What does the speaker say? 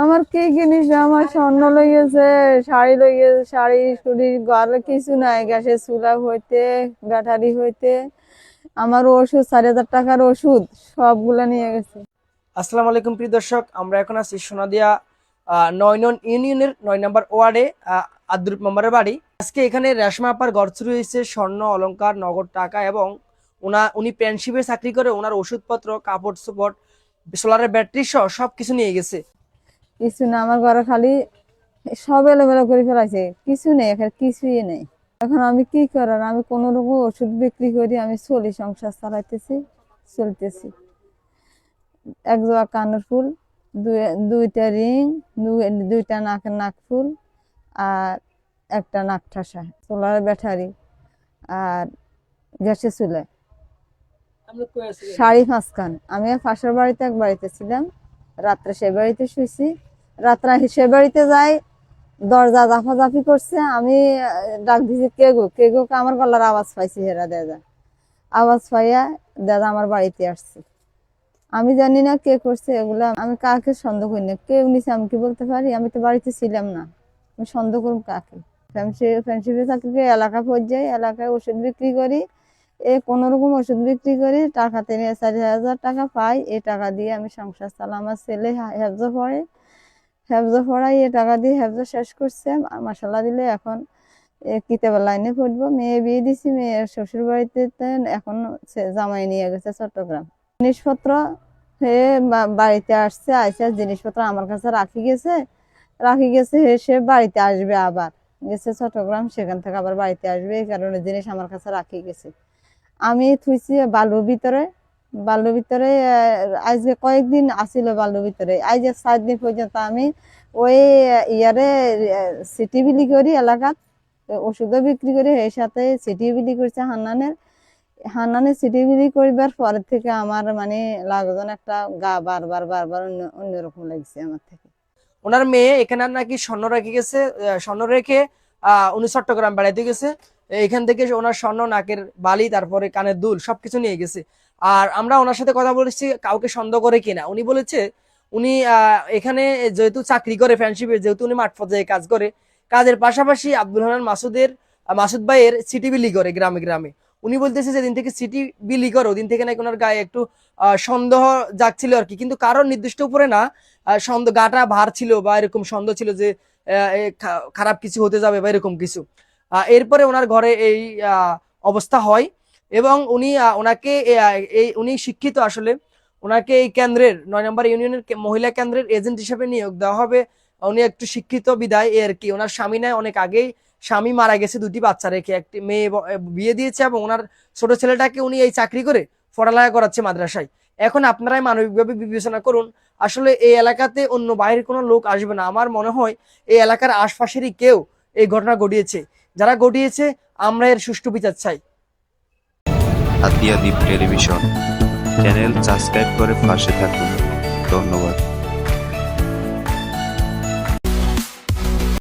আমার কি জিনিস আমার স্বর্ণ লইয়েছে, শাড়ি লইয়েছে, শাড়ি সুড়ি ঘরে কিছু নাই, গ্যাসের চুলা হইতে, ব্যাটারি হইতে। আমার ওষুধ, চার হাজার টাকার ওষুধ, সবগুলা নিয়ে গেছে। আসসালামু আলাইকুম, প্রিয় দর্শক। আমরা এখন আছি সোনাদিয়া নয় নন ইউনিয়নের নয় নম্বর ওয়ার্ডে আব্দুল মেম্বারের বাড়ি। আজকে এখানে রেশমা আপার ঘর চুরি হয়েছে, স্বর্ণ, অলংকার, নগদ টাকা এবং ওনা, উনি প্যানশিপে চাকরি করে, ওনার ওষুধপত্র, কাপড়, চোপড় সোলারের ব্যাটারি সহ সব কিছু নিয়ে গেছে। কিছু না আমার ঘরে খালি সব এলোমেলো করে ফেলাইছে। কিছু নেই এখানে কিছুই নেই। এখন আমি কি করার? আমি কোনো রকম ওষুধ বিক্রি করি আমি চলি সংসার চালাইতেছি চলতেছি। এক জোড়া কানের ফুল দুই- দুইটা রিং দুই- দুইটা নাকের নাক ফুল আর একটা নাক ঠাসা সোলার ব্যাটারি আর গ্যাসে চুলায় শাড়ি পাঁচখান আমি পাশের বাড়িতে এক বাড়িতে ছিলাম। রাত্রে সে বাড়িতে শুয়েছি রাত্রে হিসেবে বাড়িতে যাই, দরজা জাফাজাফি করছে, আমি ডাক দিছি, কে গো কে গো? আমার গলার আওয়াজ পাইছি, হেরা দাদা আওয়াজ পাইয়া দাদা আমার বাড়িতে আসছে। আমি জানি না কে করছে এগুলা, আমি কাকে সন্দেহ করি না। কেউ নিছে আমি কি বলতে পারি? আমি তো বাড়িতে ছিলাম না। আমি সন্দেহ করুন কাকে? ফ্রেন্ডশিপে থাকি এলাকা পর্যায়ে এলাকায় ওষুধ বিক্রি করি। এ কোনো রকম ওষুধ বিক্রি করি, টাকা তিন চারি হাজার টাকা পাই। এই টাকা দিয়ে আমি সংসার চালাই আমার ছেলে হেফজ পড়ে হেফজ পড়াই এই টাকা দিয়ে হ্যাবজা শেষ করছে। মশলা দিলে এখন এ কিতাবের লাইনে পড়ব মেয়ে বিয়ে দিছি, মেয়ে শ্বশুর বাড়িতে এখন জামাই নিয়ে গেছে চট্টগ্রাম। জিনিসপত্র হে বাড়িতে আসছে, আইসা জিনিসপত্র আমার কাছে রাখি গেছে। রাখি গেছে হে, সে বাড়িতে আসবে আবার। গেছে চট্টগ্রাম, সেখান থেকে আবার বাড়িতে আসবে, এই কারণে জিনিস আমার কাছে রাখি গেছে। আমি থুইছি বালুর ভিতরে। বালুর ভিতরে আজকে কয়েকদিন আসিল বালুর ভিতরে। আজ সাত দিন পর্যন্ত আমি ওই ইয়ারে সিটি বিলি করি এলাকাত। ওষুধও বিক্রি করি এর সাথে সিটি বিলি করছে হান্নানের। হান্নানের সিটি বিলি করিবার পর থেকে আমার মানে লাগজন একটা গা বারবার বারবার অন্য অন্যরকম লাগছে আমার থেকে। ওনার মেয়ে এখানে নাকি স্বর্ণ রেখে গেছে স্বর্ণ রেখে উনি চট্টগ্রাম বেড়াইতে গেছে। এখান থেকে ওনার স্বর্ণ, নাকের বালি, তারপরে কানের দুল, সবকিছু নিয়ে গেছে। আর আমরা ওনার সাথে কথা বলেছি কাউকে সন্দেহ করে কিনা। উনি বলেছে, উনি এখানে যেহেতু চাকরি করে ফ্রেন্ডশিপের যেহেতু উনি মাঠ পর্যায়ে কাজ করে, কাজের পাশাপাশি আব্দুল হানান মাসুদের মাসুদ ভাইয়ের সিটি বিলি করে গ্রামে গ্রামে। উনি বলতেছে যেদিন থেকে সিটি বিলি করে, ওদিন থেকে নাকি ওনার গায়ে একটু সন্দেহ জাগছিল আর কি কিন্তু কারোর নির্দিষ্ট উপরে না সন্দেহ, গাটা ভার ছিল বা এরকম সন্দেহ ছিল যে খারাপ কিছু হতে যাবে বা এরকম কিছু। এরপরে ওনার ঘরে এই অবস্থা হয়। এবং উনি ওনাকে এই উনি শিক্ষিত আসলে। ওনাকে এই কেন্দ্রের, নয় নম্বর ইউনিয়নের মহিলা কেন্দ্রের এজেন্ট হিসেবে নিয়োগ দেওয়া হবে। উনি একটু শিক্ষিত, বিদায় আর কি। ওনার স্বামী নেয় অনেক আগেই স্বামী মারা গেছে, দুটি বাচ্চা রেখে। একটি মেয়ে বিয়ে দিয়েছে এবং ওনার ছোট ছেলেটাকে উনি এই চাকরি করে পড়ালেখা করাচ্ছে মাদ্রাসায়। এখন আপনারাই মানবিকভাবে বিবেচনা করুন, আসলে এই এলাকাতে অন্য বাইরের কোনো লোক আসবে না। আমার মনে হয় এই এলাকার আশপাশেরই কেউ এই ঘটনা ঘটিয়েছে। যারা ঘটিয়েছে আমরা এর সুষ্ঠু বিচার চাই। হাতিয়া দ্বীপ টেলিভিশন। চ্যানেল সাবস্ক্রাইব করে পাশে থাকুন। ধন্যবাদ।